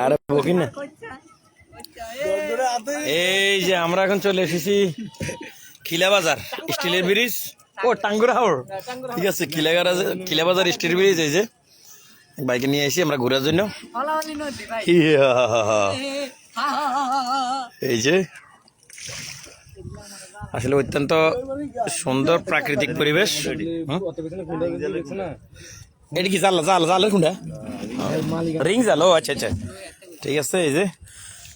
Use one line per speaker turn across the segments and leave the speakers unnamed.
আরে বকি না। এই যে আমরা এখন চলে এসেছি খিলা বাজার, স্টিলের ব্রিজ। ও, টাঙ্গুরা হাওড় ঠিক আছে খিলাগারা খিলা বাজার স্টিল ব্রিজ, এই যে। বাইকে নিয়ে এসেছি আমরা ঘোরার জন্য। এই যে। আসলে অত্যন্ত সুন্দর প্রাকৃতিক পরিবেশ? এটা কি জাল জাল জালের কোনটা রিং জাল ও আচ্ছা আচ্ছা। ঠিক আছে এই যে।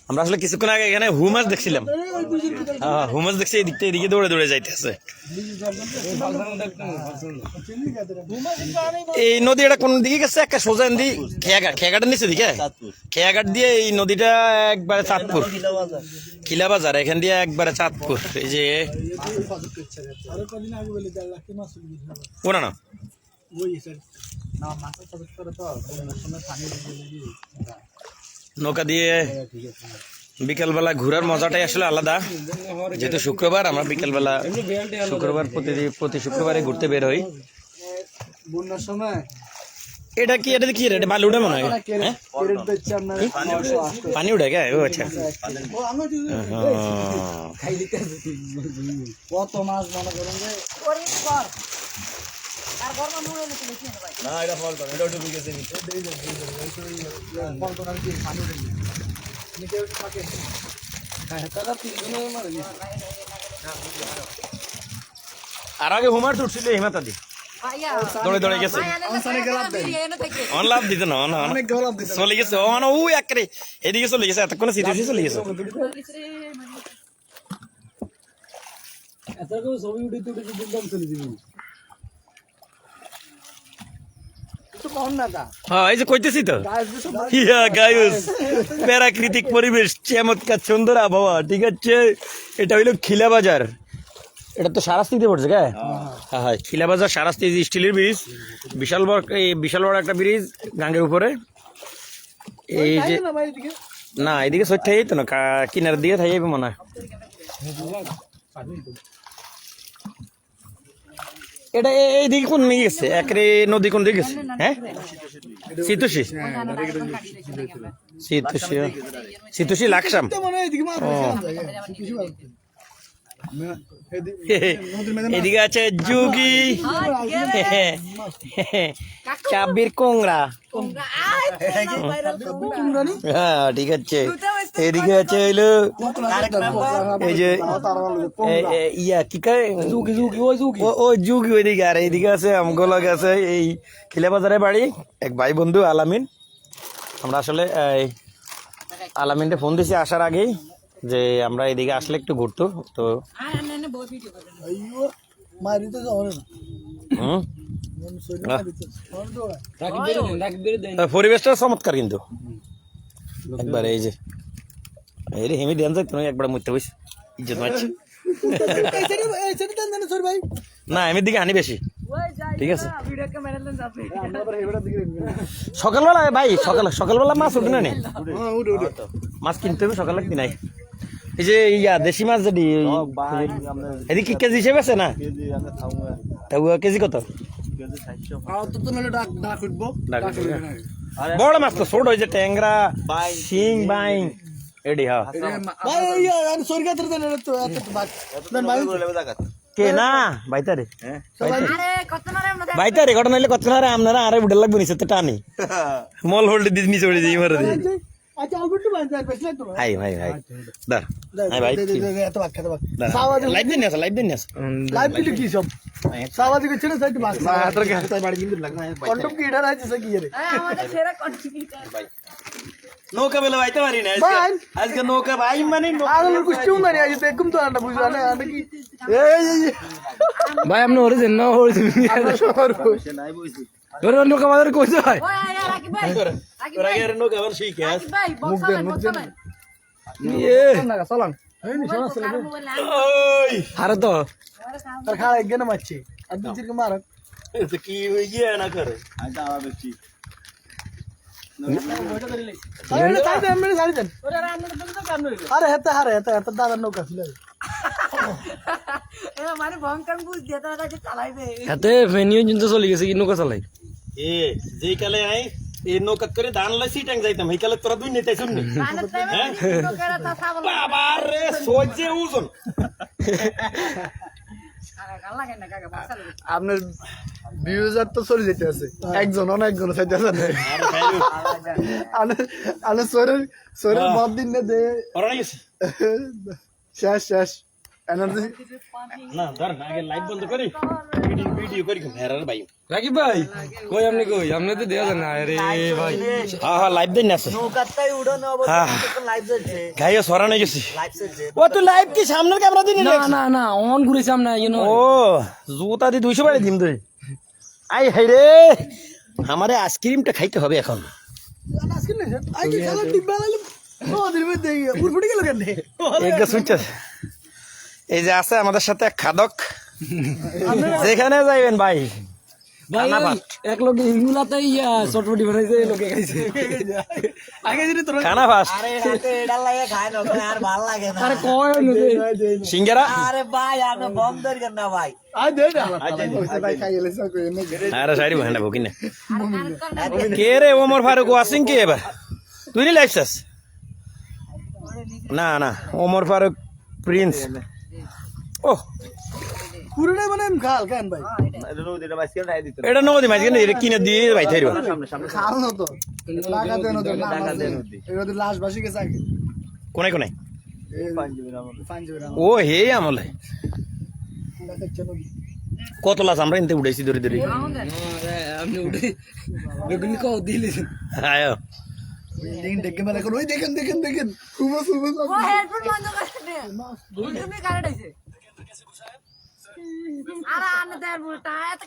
আমরা আসলে কিছুক্ষণ আগে এখানে হু মাছ দেখছিলাম। হ্যাঁ হু মাছ দেখছি এদিক থেকে এদিকে দৌড়ে দৌড়ে যাইতেছে। এই নদীটা কোন দিকে গেছে? একটা সোজা নদী খেয়াঘাট। খেয়াঘাটের নিচে দিকে? খেয়াঘাট দিয়ে এই নদীটা একবারে চাঁদপুর। খিলা বাজার এখান দিয়ে একবারে চাঁদপুর। এই যে ওনা না। নৌকা দিয়ে বিকালবেলা ঘোরার মজাটাই আসলে আলাদা। যেহেতু শুক্রবার আমরা বিকালবেলা শুক্রবার প্রতিদিন প্রতি শুক্রবারে ঘুরতে বের হই।
বন্যার সময়
এটা কি এটা কি রেট বালি উঠে মনে হয়। হ্যাঁ? পানি উঠে গে ও আচ্ছা।
ও আমি তো কি পানি উঠে নিচে থাকে।
আর আগে হুমার উঠছিল হিমাতা দি। দৌড়ে দৌড়ে গেছে। অন লাভ দিত না অন অন।
অনেক গলাপ দিতে
চলে গেছে অন ও একরে এদিকে চলে গেছে এতক্ষণ সিটিউসি চলে গেছে।
এত করে ছবি উঠে উঠে চলে যাবে একটু কম না তা
হ্যাঁ এই যে কইতেছি তো। ইয়া গায়ুস প্রাকৃতিক পরিবেশ চমৎকার সুন্দর আবহাওয়া ঠিক আছে? এটা হইল খিলা বাজার। এটা তো সারাস্তিতে পড়ছে কে? হ্যাঁ হ্যাঁ খিলা বাজার সারাস্তি স্টিলের ব্রিজ বিশাল বড় এই বিশাল বড় একটা ব্রিজ গাঙ্গের উপরে। এই যে
না এদিকে?
সত্যি তো না কিনার দিকে থাই মনে হয়। এটা এই এইদিকে কোন দিকে গেছে? একরে নদী কোন দিকে গেছে? হ্যাঁ? সিতুষি সিতুষি সিতুষি লাকসাম।
এদিকে
আছে যুগি চাবির কোংরা। হ্যাঁ ঠিক আছে। এদিকে আছে হইল এই যে ইয়া কি ও যুগি ওইদিকে আর এইদিকে আছে আমগোলা আছে এই খিলাবাজারে বাড়ি এক ভাই বন্ধু আলামিন। আমরা আসলে এই আলামিনকে ফোন দিছি আসার আগেই। যে আমরা এদিকে আসলে একটু ঘুরতো তো পরিবেশটা চমৎকার কিন্তু। একবার এই যে এই রে হেমি দেন তুমি একবার মরতে বসে ইজ্জত মারছি না আমি দিকে আনি বেশি। ঠিক আছে। সকালবেলা ভাই সকাল সকালবেলা মাছ উঠে না
হ্যাঁ
মাছ কিনতে হবে সকালে কি নাই। এই যে ইয়া দেশি মাছ যদি এদিকে কি কেজি হিসেবে আছে না? তা ও কেজি কত? বড় মাছ তো ছোট যে ট্যাংরা শিং বাইং। এডি হ্যাঁ
ইয়া
কে না বাইতারে বাইতারে ঘটনা হইলে কত আপনারা আরে বুড়ে লাগবে নিচে তো টানি। মল হোল্ড দিয়ে নিচে উড়ে দিয়ে মারে দিই
আচ্ছা আলবিটু ভাই যাই বেশলে তো
হাই ভাই ভাই দা হাই ভাই
দে দে দে এত বাক খেতে বাক সাওয়াজ
লাইভ দিন আছে লাইভ দিন আছে
লাইভ ভিডিও কি সব সাওয়াজ কি ছিল সাইড বাক
না, তোর কি-
তাই বাড়ি কিন্তু লাগনা কন্টম কি এটা আছে সে কি রে
নৌকা বেলা বাইতে পারি না
ভাই।
আজকে নৌকা ভাই মানে
আর কুছ মারি আজ দেখুম তো আন্ডা বুঝা না আন্ডা কি এই এই
ভাই আপনি ওরে দেন না ওরে দেন ওরে অন্য কামাদের কইছে ভাই
তোর আগে আর নৌকা আবার শিখে আস
না চলান এই নি শোনা চলে
ওই
হারে তো
আর খাড়া এক গেনা মারছে আর দিন চিরকে মার
তো কি হই গিয়ে না করে
আরে তাই দেন মেরে গাড়ি দেন আরে হেতে হারে হেতে হেতে দাদা নৌকা ছিল
মানে ভয়ঙ্কর বুঝ দিয়ে তারা চালাইবে
হাতে ফেনিও কিন্তু চলে গেছে কি নৌকা চালাই
এ যেই কালে আই নৌকাত করে ধান সিটাং যাইতাম তোরা দুই নেতাই শুননি বাবা রে সহ্যে ওজন
আপনার ভিউজার তো চলে যেতে আছে। একজন অনেকজন চাইতে আছে। আনে দিন না দে। শেষ শেষ। এনার্জি?
না ধর না, আগে লাইভ বন্ধ করি ভিডিও ভিডিও করি হেরার ভাই।
রাকিব ভাই কই আপনি কই? আপনি তো দেয়া না আরে ভাই।
হ্যাঁ হ্যাঁ লাইভ দেন আছে।
নৌকাটাই উড়ানো
হ্যাঁ।
অবস্থা লাইভ চলছে।
গাইও সরানো গেছি।
লাইভ চলছে।
ও তুই লাইভ কি সামনের ক্যামেরা দিনি
না না না অন ঘুরেছিলাম না ইউ নো
ও জুতা দিয়ে দুইশো বাড়ি দিম তুই। আই হাই রে। আমারে আইসক্রিমটা খাইতে হবে এখন।
খেলা ও মধ্যে গেল কেন?
শুনছে এই যে আছে আমাদের সাথে এক খাদক। যেখানে যাইবেন ভাই।
ভাই
কানা
ওই
ভাত।
এক লোক ইগুলাতে ইয়া চটপটি বানাইছে লোকে খাইছে।
আগে যদি তোর
খানা ফাস্ট
আরে রাতে এটা লাগে খায় না ওখানে আর ভালো লাগে না।
আরে কয় নদে
সিঙ্গারা?
আরে ভাই আপনি বন্ধ করেন না ভাই?
আই দে না। ভাই খাই গেলে সব কই এনে
আরে সারি ভান্ডা ভুকি না। কে রে ওমর ফারুক ওয়াসিং কে এবার? তুই নি লাইছাস না না ওমর ফারুক প্রিন্স।
পুরোটাই মানে খাল কেন ভাই?
এটা নদী মাঝ এটা কিনে দিয়ে ভাই থাইরো
খাল না তো। লাগা দেন ওদের নাম আছে এর লাশ বাসি গেছে আগে।
কোনায় কোনায়?
পাঞ্জাবের
ও হে আমলে। কত লাশ আমরা এনতে উঠাইছি ধরে ধরে।
আপনি উঠে বেগুনি কও দিলি।
আয়
দেখেন দেখেন মানে ওই দেখেন দেখেন দেখেন। খুব খুব
হেডফোন বন্ধ করে দে। তুমি কারেন্ট আছে আরে আনে দেড় বুলটা এত